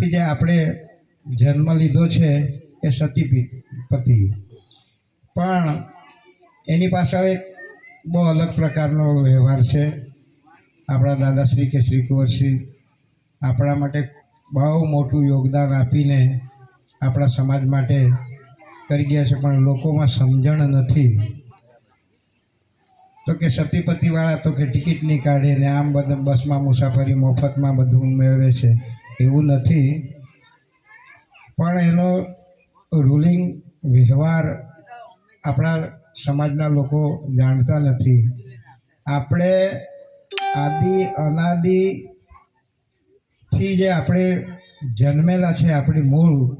થી જે આપણે જન્મ લીધો છે એ સતી પતિ. પણ એની પાછળ એક બહુ અલગ પ્રકારનો વ્યવહાર છે. આપણા દાદાશ્રી કે શ્રી કુંવરસિંહ આપણા માટે બહુ મોટું યોગદાન આપીને આપણા સમાજ માટે કરી ગયા છે, પણ લોકોમાં સમજણ નથી. તો કે સતીપતિવાળા તો કે ટિકિટ નહીં કાઢે ને આમ બધા, બસમાં મુસાફરી, મફતમાં બધું મેળવે છે. એવું નથી. પણ એનો રૂલિંગ વ્યવહાર આપણા સમાજના લોકો જાણતા નથી. આપણે આદિ અનાદિથી જે આપણે જન્મેલા છે, આપણી મૂળ,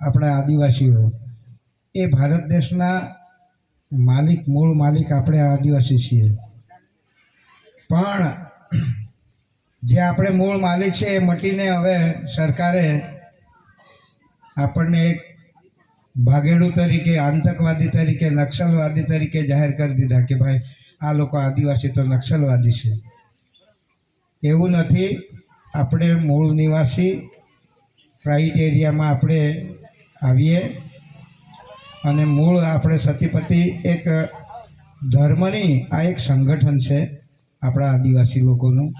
આપણા આદિવાસીઓ, એ ભારત દેશના માલિક, મૂળ માલિક આપણે આદિવાસી છીએ. પણ જે આપણે મૂળ માલિક છે એ મટીને હવે સરકારે આપણને એક ભાગેડું તરીકે, આતંકવાદી તરીકે, નક્સલવાદી તરીકે જાહેર કરી દીધા કે ભાઈ, આ લોકો આદિવાસી તો નક્સલવાદી છે. એવું નથી. આપણે મૂળ નિવાસી ક્રાઇટેરિયામાં આપણે આવીએ અને મૂળ આપણે સતીપતિ એક ધર્મની આ એક સંગઠન છે આપણા આદિવાસી લોકોનું.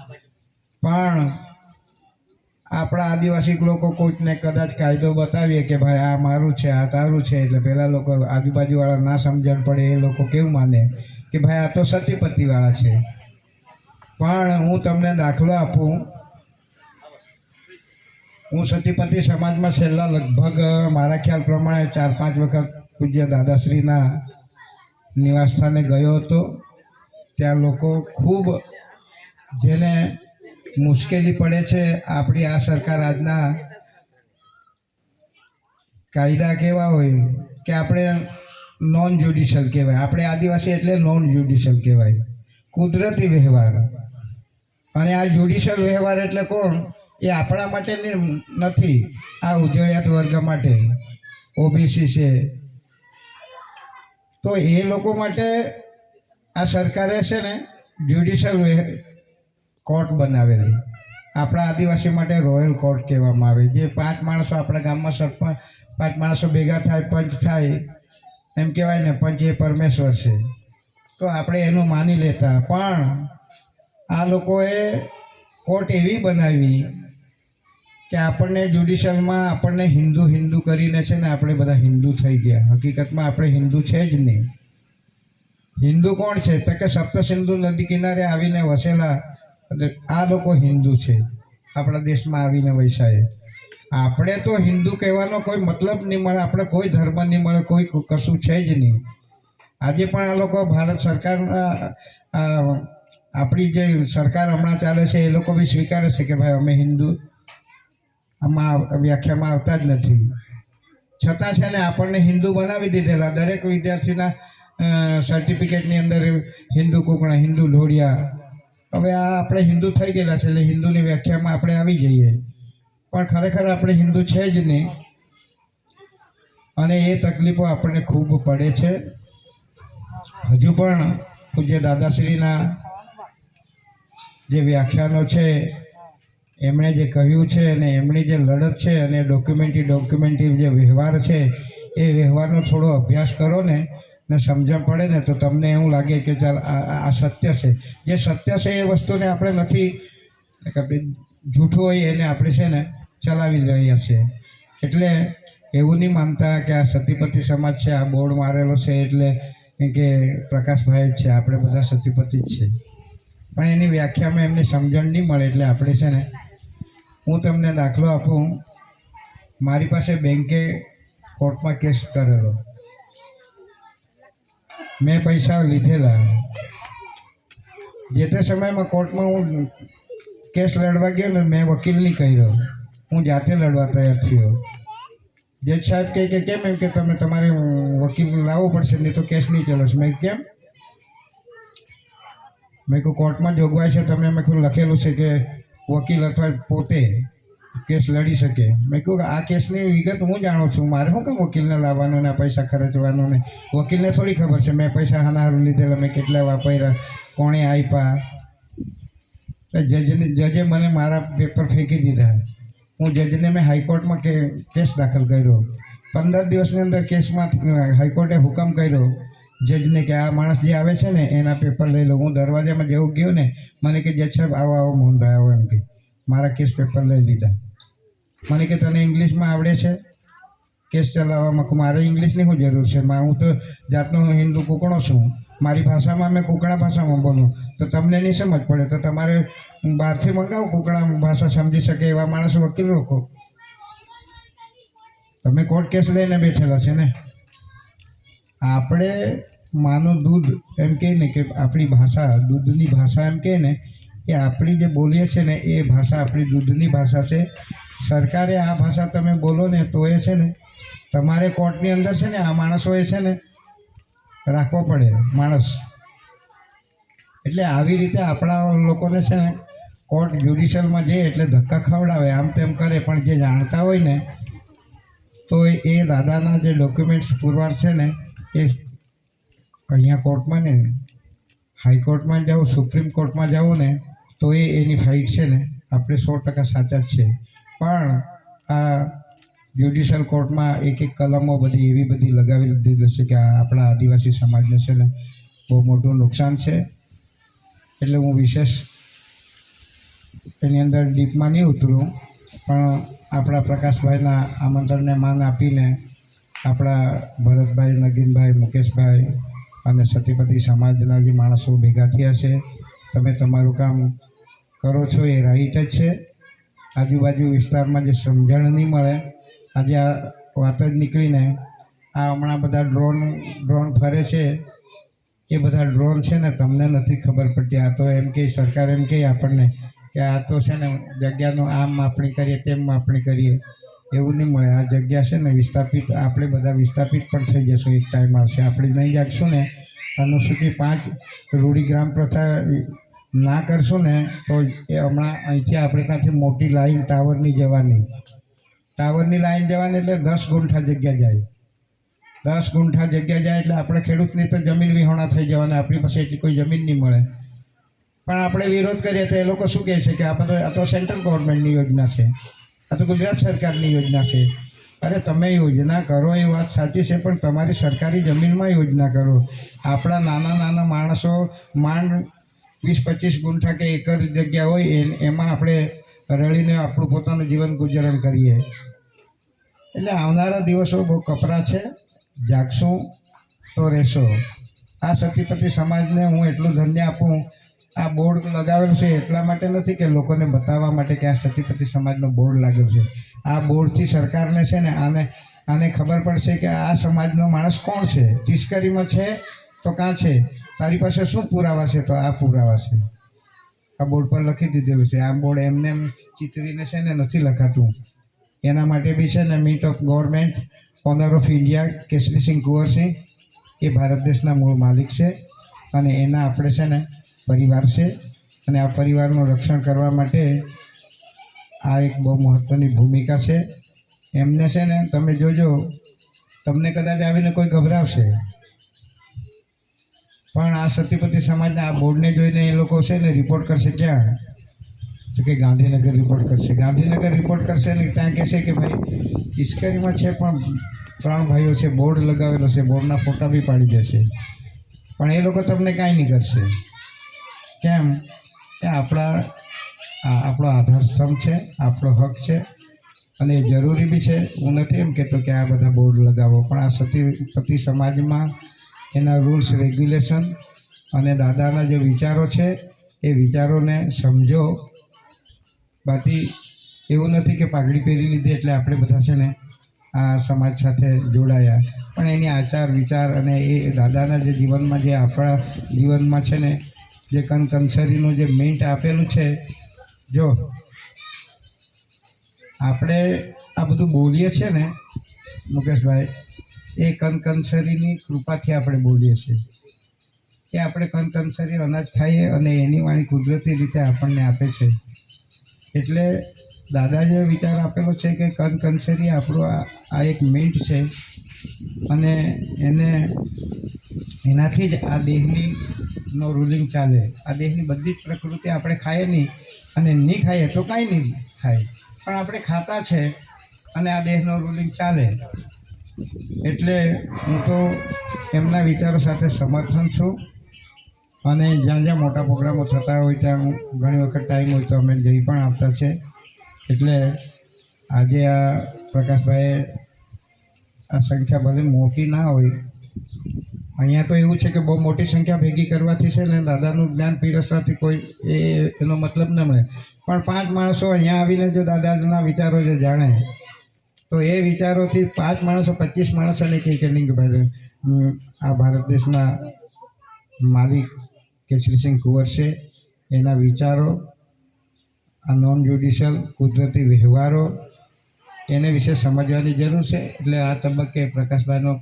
પણ આપણા આદિવાસી લોકો કોઈકને કદાચ કાયદો બતાવીએ કે ભાઈ આ મારું છે, આ તારું છે, એટલે પેલા લોકો આજુબાજુવાળા ના સમજણ પડે, એ લોકો કેવું માને કે ભાઈ આ તો સતીપતિવાળા છે. પણ હું તમને દાખલો આપું. હું સતીપતિ સમાજમાં છેલ્લા લગભગ, મારા ખ્યાલ પ્રમાણે ચાર પાંચ વખત પૂજ્ય દાદાશ્રીના નિવાસસ્થાને ગયો હતો. ત્યાં લોકો ખૂબ જેને મુશ્કેલી પડે છે. આપણી આ સરકાર આજના કાયદા કેવા હોય કે આપણે નોન જ્યુડિશિયલ કહેવાય. આપણે આદિવાસી એટલે નોન જ્યુડિશિયલ કહેવાય. કુદરતી વ્યવહાર. અને આ જ્યુડિશિયલ વ્યવહાર એટલે કોણ? એ આપણા માટે નથી. આ ઉજળિયાત વર્ગ માટે. ઓબીસી છે. તો એ લોકો માટે આ સરકારે છે ને જ્યુડિશિયલ કોર્ટ બનાવેલી. આપણા આદિવાસી માટે રોયલ કોર્ટ કહેવામાં આવે. જે પાંચ માણસો આપણા ગામમાં સરપંચ, પાંચ માણસો ભેગા થાય, પંચ થાય, એમ કહેવાય ને, પંચ એ પરમેશ્વર છે. તો આપણે એનું માની લેતા. પણ આ લોકોએ કોર્ટ એવી બનાવી કે આપણને જ્યુડિશિયલમાં આપણને હિન્દુ હિન્દુ કરીને છે ને, આપણે બધા હિન્દુ થઈ ગયા. હકીકતમાં આપણે હિન્દુ છે જ નહીં. હિન્દુ કોણ છે? તો કે સપ્તસિંધુ નદી કિનારે આવીને વસેલા આ લોકો હિન્દુ છે. આપણા દેશમાં આવીને વૈસાએ આપણે તો હિન્દુ કહેવાનો કોઈ મતલબ નહીં મળે, આપણે કોઈ ધર્મ નહીં મળે, કોઈ કશું છે જ નહીં. આજે પણ આ લોકો ભારત સરકારના આપણી જે સરકાર હમણાં ચાલે છે, એ લોકો બી સ્વીકારે છે કે ભાઈ, અમે હિન્દુ. આમાં વ્યાખ્યામાં આવતા જ નથી. છતાં છે ને, આપણને હિન્દુ બનાવી દીધેલા. દરેક વિદ્યાર્થીના સર્ટિફિકેટની અંદર હિન્દુ કોકણા, હિન્દુ ઢોળિયા હવે આ આપણે હિન્દુ થઈ ગયેલા છે, એટલે હિન્દુની વ્યાખ્યામાં આપણે આવી જઈએ. પણ ખરેખર આપણે હિન્દુ છે જ નહીં. અને એ તકલીફો આપણને ખૂબ પડે છે. હજુ પણ પૂજ્ય દાદાશ્રીના જે વ્યાખ્યાનો છે, એમણે જે કહ્યું છે અને એમની જે લડત છે અને ડોક્યુમેન્ટરી ડોક્યુમેન્ટરી જે વ્યવહાર છે, એ વ્યવહારનો થોડો અભ્યાસ કરો ને. ને સમજણ પડે ને તો તમને એવું લાગે કે ચાલ આ સત્ય છે. જે સત્ય છે એ વસ્તુને આપણે નથી જૂઠું હોય એને આપણે છે ને ચલાવી રહ્યા છે એટલે એવું નહીં માનતા કે આ સતીપતિ સમાજ છે, આ બોર્ડ મારેલો છે, એટલે કે પ્રકાશભાઈ જ છે, આપણે બધા સતીપતિ જ છે. પણ એની વ્યાખ્યામાં એમને સમજણ નહીં મળે એટલે આપણે છે ને, હું તમને દાખલો આપું. મારી પાસે બેંકે કોર્ટમાં કેસ કરેલો. મેં પૈસા લીધેલા. જે તે સમયમાં કોર્ટમાં હું કેસ લડવા ગયો ને મેં વકીલ નહીં કર્યો. હું જાતે લડવા તૈયાર થયો. જજ સાહેબ કહે કે કેમ એમ કે તમે તમારે વકીલ લાવવો પડશે, નહીં તો કેસ નહીં ચલાવશે મેં કેમ? મેં કહું કોર્ટમાં જોગવાઈ છે, તમે મેં લખેલું છે કે વકીલ અથવા પોતે કેસ લડી શકે. મેં કહ્યું આ કેસની વિગત હું જાણું છું. મારે શું કેમ વકીલને લાવવાનો ને પૈસા ખર્ચવાનો ને? વકીલને થોડી ખબર છે. મેં પૈસા હારું લીધેલા, મેં કેટલા વાપર્યા, કોણે આપ્યા? જજને, જજે મને મારા પેપર ફેંકી દીધા. હું જજને, મેં હાઈકોર્ટમાં કે, કેસ દાખલ કર્યો. પંદર દિવસની અંદર કેસમાં હાઈકોર્ટે હુકમ કર્યો. જજને કે આ માણસ જે આવે છે ને, એના પેપર લઈ લો. હું દરવાજામાં જેવું ગયો ને, મને કે, જજ સાહેબ, આવો આવો, મોહનભાઈ એમ કે મારા કેસ પેપર લઈ લીધા. મને કે તને ઇંગ્લિશમાં આવડે છે? કેસ ચલાવવામાં મારે ઇંગ્લિશની શું જરૂર છે? હું તો જાતનો હિન્દુ કોકણો છું. મારી ભાષામાં મેં કોકણા ભાષામાં બોલું. તો તમને નહીં સમજ પડે. તો તમારે બહારથી મંગાવો કોકણા ભાષા સમજી શકે એવા માણસો વકીલ રોકો તમે કોર્ટ કેસ લઈને બેઠેલા છે ને? આપણે માનું દૂધ એમ કહે ને કે આપણી ભાષા દૂધની ભાષા એમ કહે ને કે આપણી જે બોલીએ છીએ ને, એ ભાષા આપણી દૂધની ભાષા છે. સરકારે આ ભાષા તમે બોલો ને, તો એ છે ને, તમારે કોર્ટની અંદર છે ને, આ માણસોએ છે ને, રાખવો પડે, માણસ. એટલે આવી રીતે આપણા લોકોને છે ને, કોર્ટ જ્યુડિશિયલમાં જઈએ એટલે ધક્કા ખવડાવે, આમ તેમ કરે, પણ જે જાણતા હોય ને, તો એ દાદાના જે ડોક્યુમેન્ટ્સ પુરવાર છે ને, એ અહીંયા કોર્ટમાં ને હાઈકોર્ટમાં જાઓ, સુપ્રીમ કોર્ટમાં જાઓ ને, તો એ એની ફાઇટ છે ને, આપણે સો ટકા સાચા જ છે. પણ આ જ્યુડિશિયલ કોર્ટમાં એક એક કલમો બધી એવી બધી લગાવી દીધી છે કે આપણા આદિવાસી સમાજને છે ને, બહુ મોટું નુકસાન છે. એટલે હું વિશેષ એની અંદર ડીપમાં નહીં ઉતરું, પણ આપણા પ્રકાશભાઈના આમંત્રણને માન આપીને આપણા ભરતભાઈ, નગીનભાઈ, મુકેશભાઈ અને સતીપતિ સમાજના જે માણસો ભેગા થયા છે, તમે તમારું કામ કરો છો એ રાઈટ જ છે. આજુબાજુ વિસ્તારમાં જે સમજણ નહીં મળે, આજે આ વાત જ નીકળીને આ હમણાં બધા ડ્રોન ડ્રોન ફરે છે. એ બધા ડ્રોન છે ને તમને નથી ખબર પડતી. આ તો એમ કે સરકાર એમ કહે આપણને કે આ તો છે ને જગ્યાનું આમ માપણી કરીએ તેમ માપણી કરીએ. એવું નહીં મળે. આ જગ્યા છે ને વિસ્થાપિત, આપણે બધા વિસ્થાપિત પણ થઈ જશું. એક ટાઈમ આવશે. આપણે નહીં જાગશું ને. અનુસૂચિત પાંચ રૂઢી ગ્રામ પ્રથા ના કરશું ને, તો એ હમણાં અહીંથી આપણે ત્યાંથી મોટી લાઈન ટાવરની જવાની. ટાવરની લાઈન જવાની એટલે દસ ગુંઠા જગ્યા જાય. દસ ગુંઠા જગ્યા જાય એટલે આપણે ખેડૂતની તો જમીન વિહોણા થઈ જવાના. આપણી પાસે એટલી કોઈ જમીન નહીં મળે. પણ આપણે વિરોધ કરીએ તો એ લોકો શું કહે છે કે આ બધો આ તો સેન્ટ્રલ ગવર્મેન્ટની યોજના છે. આ તો ગુજરાત સરકારની યોજના છે. અરે તમે યોજના કરો એ વાત સાચી છે, પણ તમારી સરકારી જમીનમાં યોજના કરો. આપણા નાના નાના માણસો માંડ વીસ પચીસ ગુંઠા કે એકર જગ્યા હોય એમાં આપણે રળીને આપણું પોતાનું જીવન ગુજારણ કરીએ. એટલે આવનારા દિવસો બહુ કપરા છે. જાગશું તો રહેશો. આ સતીપતિ સમાજને હું એટલું ધન્ય આપું આ બોર્ડ લગાવેલ છે એટલા માટે નથી કે લોકોને બતાવવા માટે કે આ સતીપતિ સમાજનો બોર્ડ લાગ્યો છે. આ બોર્ડથી સરકારને છે ને આને આને ખબર પડશે કે આ સમાજનો માણસ કોણ છે? તિશ્કરીમાં છે તો કાં છે? તારી પાસે શું પુરાવા છે તો આ પુરાવા છે. આ બોર્ડ પર લખી દીધેલું છે. આ બોર્ડ એમને એમ ચિતરીને છે ને નથી લખાતું. એના માટે બી છે ને meet of government, owner of India, Kesrisinh Kunwarsinh, એ ભારત દેશના મૂળ માલિક છે. અને એના આપણે છે ને પરિવાર છે અને આ પરિવારનું રક્ષણ કરવા માટે આ એક બહુ મહત્ત્વની ભૂમિકા છે. એમને છે ને તમે જોજો, તમને કદાચ આવીને કોઈ ગભરાવશે. પણ આ સતીપતિ સમાજના આ બોર્ડને જોઈને એ લોકો છે ને રિપોર્ટ કરશે ક્યાં? તો કે ગાંધીનગર રિપોર્ટ કરશે. ગાંધીનગર રિપોર્ટ કરશે ને ત્યાં કહેશે કે ભાઈ તિસ્કરીમાં છે પણ ત્રણ ભાઈઓ છે, બોર્ડ લગાવેલો છે, બોર્ડના ફોટા બી પાડી દેશે. પણ એ લોકો તમને કાંઈ નહીં કરશે. કેમ કે આપણા આપણો આધાર સ્તંભ છે, આપણો હક છે અને એ જરૂરી બી છે. હું નથી એમ કહેતો કે આ બધા બોર્ડ લગાવો, પણ આ સતીપતિ સમાજમાં એના રૂલ્સ, રેગ્યુલેશન અને દાદાના જે વિચારો છે, એ વિચારોને સમજો. બાકી એવું નથી કે પાઘડી પહેરી લીધી એટલે આપણે બધા છે ને આ સમાજ સાથે જોડાયા. પણ એની આચાર વિચાર અને એ દાદાના જે જીવનમાં જે આપણા જીવનમાં છે ને જે કનકનસરીનું જે મિન્ટ આપેલું છે, જો આપણે આ બધું બોલીએ છીએ ને, મુકેશભાઈ, એ કનકનસરીની કૃપાથી આપણે બોલીએ છીએ. કે આપણે કનકનસરી અનાજ ખાઈએ અને એની વાણી કુદરતી રીતે આપણને આપે છે. એટલે દાદાજીએ વિચાર આપેલો છે કે કનકનસરી આપણું આ આ એક મિન્ટ છે. અને એને એનાથી જ આ દેહની નો રૂલિંગ ચાલે. આ દેહની બધી જ પ્રકૃતિ આપણે ખાઈએ નહીં અને નહીં ખાઈએ તો કાંઈ નહીં થાય. પણ આપણે ખાતા છે અને આ દેહનો રૂલિંગ ચાલે. એટલે હું તો એમના વિચારો સાથે સમર્થન છું. અને જ્યાં જ્યાં મોટા પ્રોગ્રામો થતા હોય ત્યાં હું ઘણી વખત ટાઈમ હોય તો અમે જઈ પણ આવતા છે. એટલે આજે આ પ્રકાશભાઈએ આ સંખ્યા ભલે મોટી ના હોય અહીંયા તો એવું છે કે બહુ મોટી સંખ્યા ભેગી કરવાથી છે ને દાદાનું જ્ઞાન પીરસવાથી કોઈ એ એનો મતલબ ન મળે. પણ પાંચ માણસો અહીંયા આવીને જો દાદાના વિચારો જે જાણે તો એ વિચારોથી પાંચ માણસો પચીસ માણસોને કહે કે નહીં કે ભાઈ હમ, આ ભારત દેશના માલિક કે શ્રીસિંહ કુંવર છે એના વિચારો આ નોન જ્યુડિશિયલ કુદરતી વ્યવહારો એને વિશે સમજવાની જરૂર છે. એટલે આ તબક્કે પ્રકાશભાઈનો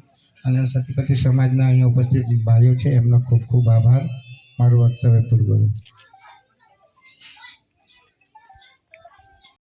અને સતીપતિ સમાજના અહીંયા ઉપસ્થિત ભાઈઓ છે, એમનો ખૂબ ખૂબ આભાર. મારું વક્તવ્ય પૂરું કરું.